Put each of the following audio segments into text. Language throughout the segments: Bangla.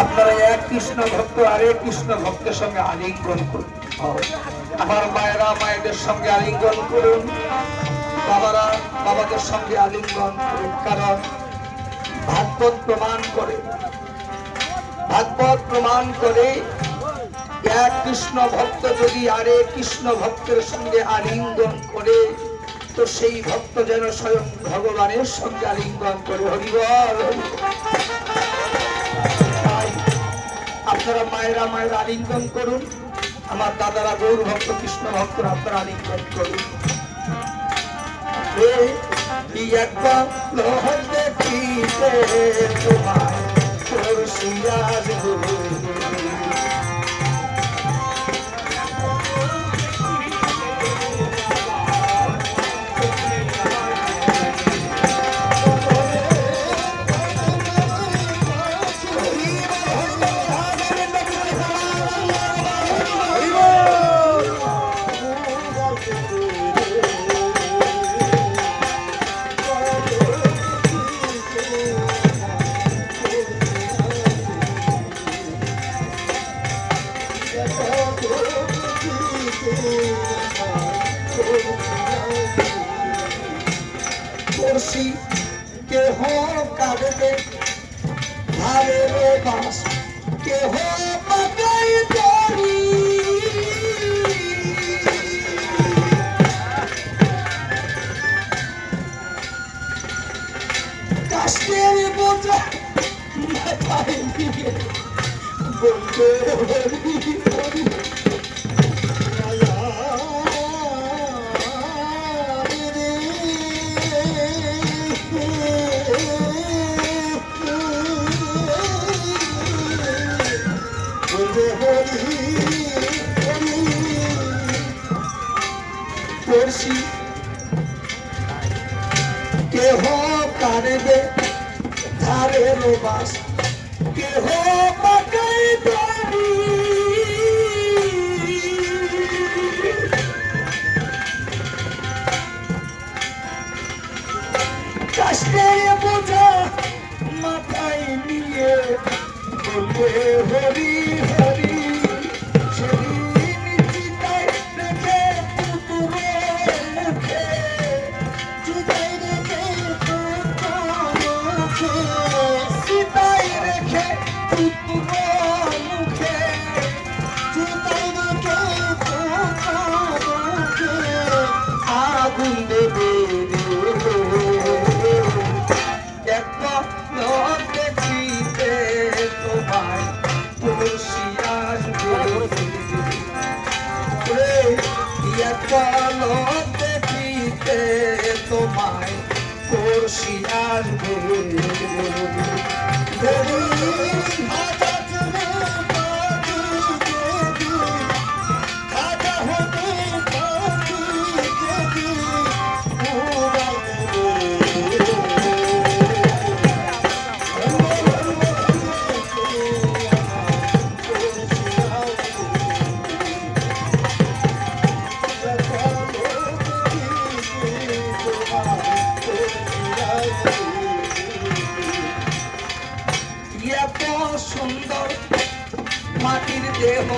আপনারা এক কৃষ্ণ ভক্ত, আর এক কৃষ্ণ ভক্তের সঙ্গে আলিঙ্গন করুন। আমার মায়েরা, মায়েদের সঙ্গে আলিঙ্গন করুন। বাবারা, বাবাদের সঙ্গে আলিঙ্গন কারণ ভাগবত প্রমাণ করে ভাগবত প্রমাণ করে এক কৃষ্ণ ভক্ত যদি আরে কৃষ্ণ ভক্তের সঙ্গে আলিঙ্গন করে, তো সেই ভক্ত যেন স্বয়ং ভগবানের সঙ্গে আলিঙ্গন করে। হরিবল আপনারা মায়েরা মায়ের আলিঙ্গন করুন। আমার দাদারা গৌর ভক্ত, কৃষ্ণ ভক্তরা আপনারা আলিঙ্গন করুন। একবার তোমায় পরশিয়ার ধারে রে বাস কেহ পাকাই দড়ি কাশ্মীর বোঝা মাথায় কাশ্মীর বোঝা মাথায় নিয়ে বলবে হরি সুন্দর মাটির দেহ।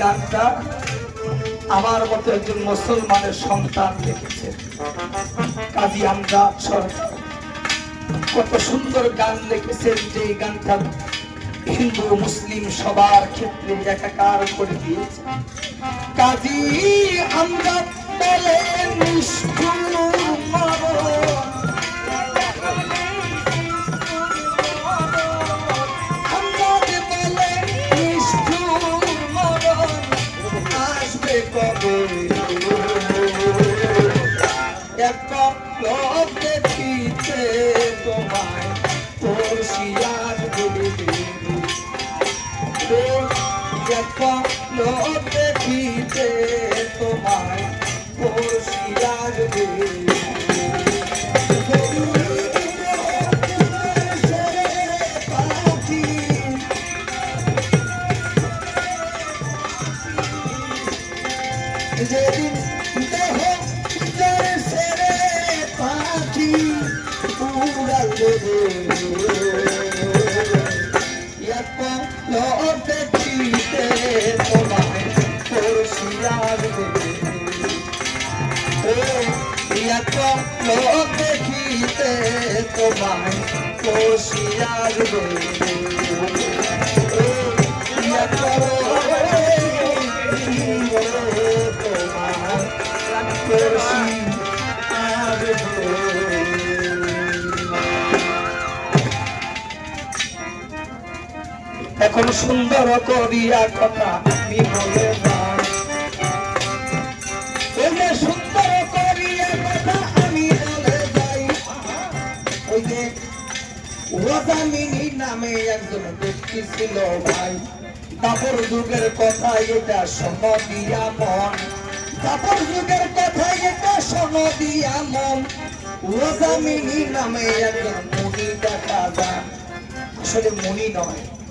গানটা আমার মতো একজন মুসলমানের সন্তান লিখেছে কাজী সরকার কত সুন্দর গান লিখেছেন যে গানটা হিন্দু মুসলিম সবার ক্ষেত্রে একাকার করে দিয়েছে। কাজী আমরা বলেন নিষ্ঠুর লোক দেখিতে তোমায় তোর শিয়ার যেদিন দেহ সেরে পাখি উড়াল দেবে লোক দেখিতে তোমায় পড়শিয়ার দেবে এখন সুন্দর করিয়া কথা আমি বলে সুন্দর করিয়া কথা নামে একজন যুগের এটা যুগের এটা নামে একজন আসলে মনি নয়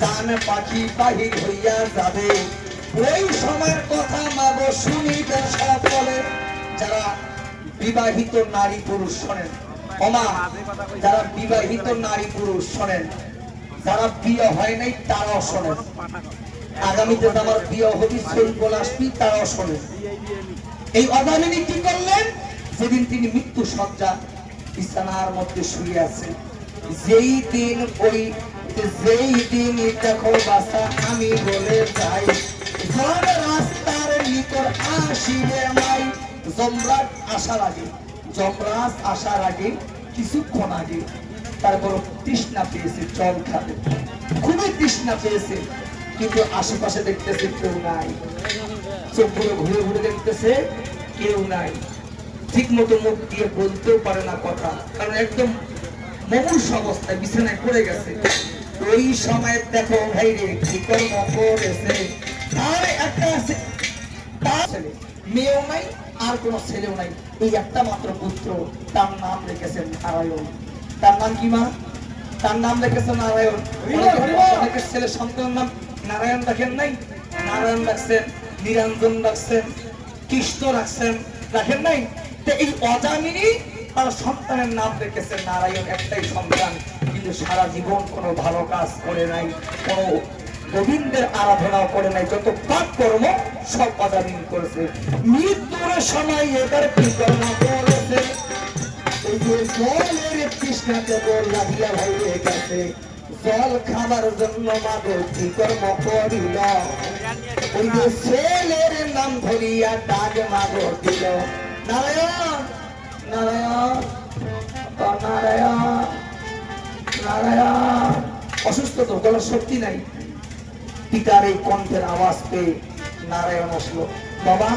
গান পাখি বাহির হইয়া যাবে। ওই সময়ের কথা মাগ শুনিতে সকলে যারা বিবাহিত নারী পুরুষ শোনেন অমা যারা বিবাহিত নারী পুরুষ শোনেন, যারা বিয়ে হয় নাই তারাও শোনেন। আগামীতে আমার বিয়ে হবি সেই বলে আসবি তারাও শোনেন। এই অদামিনী কি করলেন? যেদিন তিনি মৃত্যু সজ্জা বিছানার মধ্যে শুয়ে আছেন, যেই দিন ওই যেই দিন দেখো বাসা, আমি বলে যাই। রাস্তার আসিবে নাই। আসার আগে যমরাজ আসার আগে, কিছুক্ষণ আগে তারপর তৃষ্ণা পেয়েছে জল খাবে খুবই তৃষ্ণা পেয়েছে, কিন্তু আশেপাশে দেখতেছে কেউ নাই। চোখগুলো ঘুরে ঘুরে দেখতেছে কেউ নাই। ঠিক মতো মুখ দিয়ে বলতেও পারে না কথা, কারণ একদম মমুষ অবস্থায় বিছানায় পড়ে গেছে। ওই সময় দেখো ভাই রে কি কর্ম করেছে? তার একটা আছে তার ছেলে। মেয়েও নাই আর কোনো ছেলেও নাই। এই একটা মাত্র পুত্র তার নাম রেখেছেন নারায়ণ। তার নাম কি মা? তার নাম রেখেছে নারায়ণ। অনেকের ছেলে সন্তানের নাম নারায়ণ রাখেন নাই। নারায়ণ রাখছেন নিরঞ্জন রাখছেন কৃষ্ণ রাখছেন রাখেন নাই। তো এই অজামিনী তার সন্তানের নাম রেখেছে নারায়ণ একটাই সন্তান। কিন্তু সারা জীবন কোনো ভালো কাজ করে নাই, কোনো গোবিন্দের আরাধনা করে নাই, যত পাপ কর্ম সব অজামিনী করেছে। মৃত্যুর সময় এবার করেছে ওই ছেলের নাম ধরিয়া নারায়ণ নারায়ণ নারায়ণ। নারায়ণ। অসুস্থ তো গলার শক্তি নাই। পিতার এই কণ্ঠের আওয়াজ পেয়ে নারায়ণ আসলো। বাবা,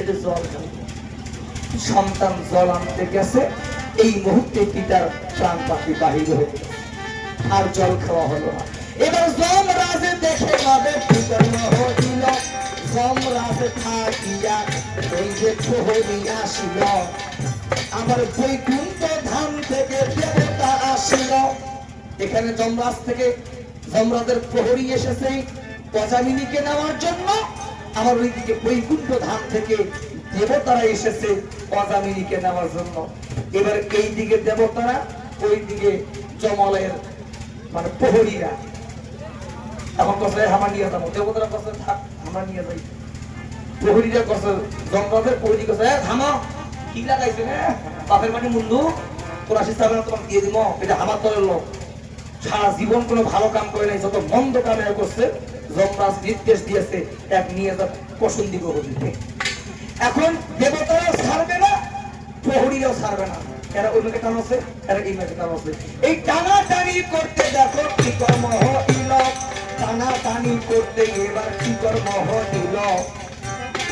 এটা জল সন্তান জল আনতে গেছে। এই মুহূর্তে পিতার প্রাণ পাখি বাহির হয়ে। আর জল খাওয়া হলো না। এবার জল রাজে দেখে মাদের পিতার হইল সম্রাট থাকিয়া ওই যে প্রহরী আসিল আমার বৈকুণ্ঠ ধাম থেকে দেবতা এখানে যমরাজ থেকে যমরাজের প্রহরী এসেছে প্রজামিনীকে নেওয়ার জন্য। আমার ওইদিকে বৈকুণ্ঠ ধাম থেকে দেবতারা এসেছে প্রজামিনীকে নেওয়ার জন্য। এবার এই দিকে দেবতারা ওই দিকে জমলের মানে প্রহরীরা। এখন কসে আমার নিয়ে যাব। দেবতারা কসে থাক আমরা নিয়ে যাই। প্রহরীরা কসে জমরাজের প্রহরী "এ, থামো কি লাগাইছে বাপের মানে মুন্ডু তোরা সিস্টার তোমার দিয়ে দিব, এটা আমার দলের লোক। সারা জীবন কোনো ভালো কাম করে নাই, যত মন্দ কামে করছে, যমরাজ নির্দেশ দিয়েছে, এক নিয়ে যা কসুন দিব হবিতে এখন দেবতারাও ছাড়বে না, প্রহরীরাও ছাড়বে না। এরা ওই মেয়েকে টান আছে, এরা এই মেয়েকে টান আছে। এই টানা টানি করতে দেখো কি কর্ম হইল। টানা টানি করতে এবার কি কর্ম হইল।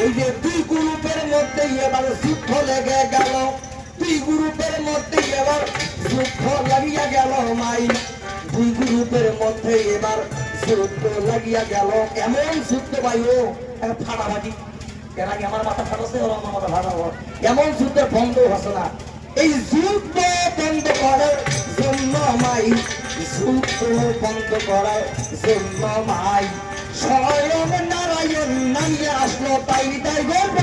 ওই যে দুই গ্রুপের মধ্যে এবার যুদ্ধ লেগে গেল। দুই মধ্যে এবার যুদ্ধ লাগিয়া গেল মাই। দুই গ্রুপের মধ্যে এবার যুদ্ধ লাগিয়া গেল। এমন যুদ্ধ ফাটাফাটি। মাথা ফাটাবো। এমন যুদ্ধের এই যুদ্ধ বন্ধ করার জন্য মাই, যুদ্ধ বন্ধ করার মাই। স্বয়ং নারায়ণ নামিয়ে আসলো, তাই তাই গর্ব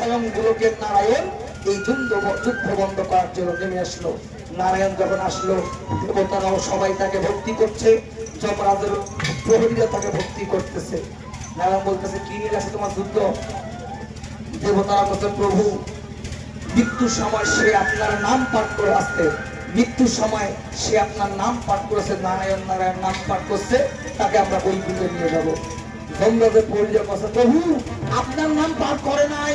স্বয়ং গুলোকের নারায়ণ এই যুদ্ধ যুদ্ধ বন্ধ করার জন্য নেমে আসলো। নারায়ণ যখন আসলো, দেবতারাও সবাই তাকে ভক্তি করছে যমরাজের প্রহরীরা তাকে ভক্তি করতেছে। নারায়ণ বলতেছে, কি নিয়ে গেছে তোমার যুদ্ধ? দেবতারা বলছে, প্রভু, মৃত্যুর সময় সে আপনার নাম পাঠ করে আসতে মৃত্যুর সময় সে আপনার নাম পাঠ করেছে, নারায়ণ নারায়ণ নাম পাঠ করছে, তাকে আমরা বৈকুণ্ঠে নিয়ে যাব। কথা প্রভু, আপনার নাম পাঠ করে নাই।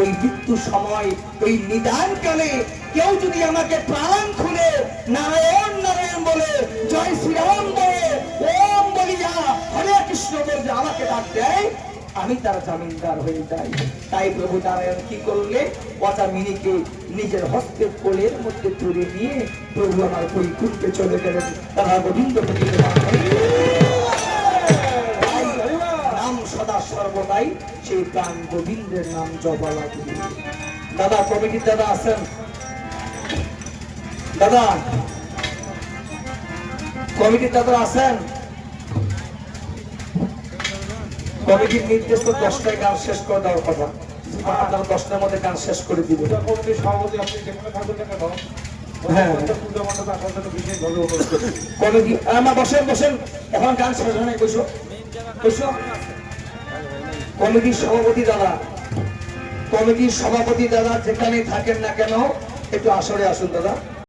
ওই মৃত্যুর সময়, ওই নিদান কালে কেউ যদি আমাকে প্রাণ খুলে নারায়ণ নারায়ণ বলে, জয় শ্রীরাম বলে, ওম বলিয়া হরে কৃষ্ণ বলে আমাকে ডাক দেয়, আমি তার জামিনদার হয়ে যাই। তাই প্রভু নারায়ণ কি করলে? অজামিনীকে নিজের হস্তের কোলের মধ্যে তুলে নিয়ে প্রভু আমার বৈকুণ্ঠে চলে গেলেন। তারা গোবিন্দ সর্বদাই সেই প্রাণ গোবিন্দের নাম জবা লাগবে দাদা কমিটির দাদা আছেন? দাদা কমিটির দাদা আছেন? কমিটির নির্দেশ তো দশটায় গান শেষ করে দেওয়ার কথা? আপনারা দশটার মধ্যে গান শেষ করে সভাপতি আপনি যেখানে থাকবেন না কেন? হ্যাঁ। করছি কমিটি আমার বসেন বসেন। এখন গান শেষ হয় নাই বসো। বসো। কমিটির সভাপতি দাদা কমিটির সভাপতি দাদা যেখানে থাকেন না কেন একটু আসরে আসুন দাদা।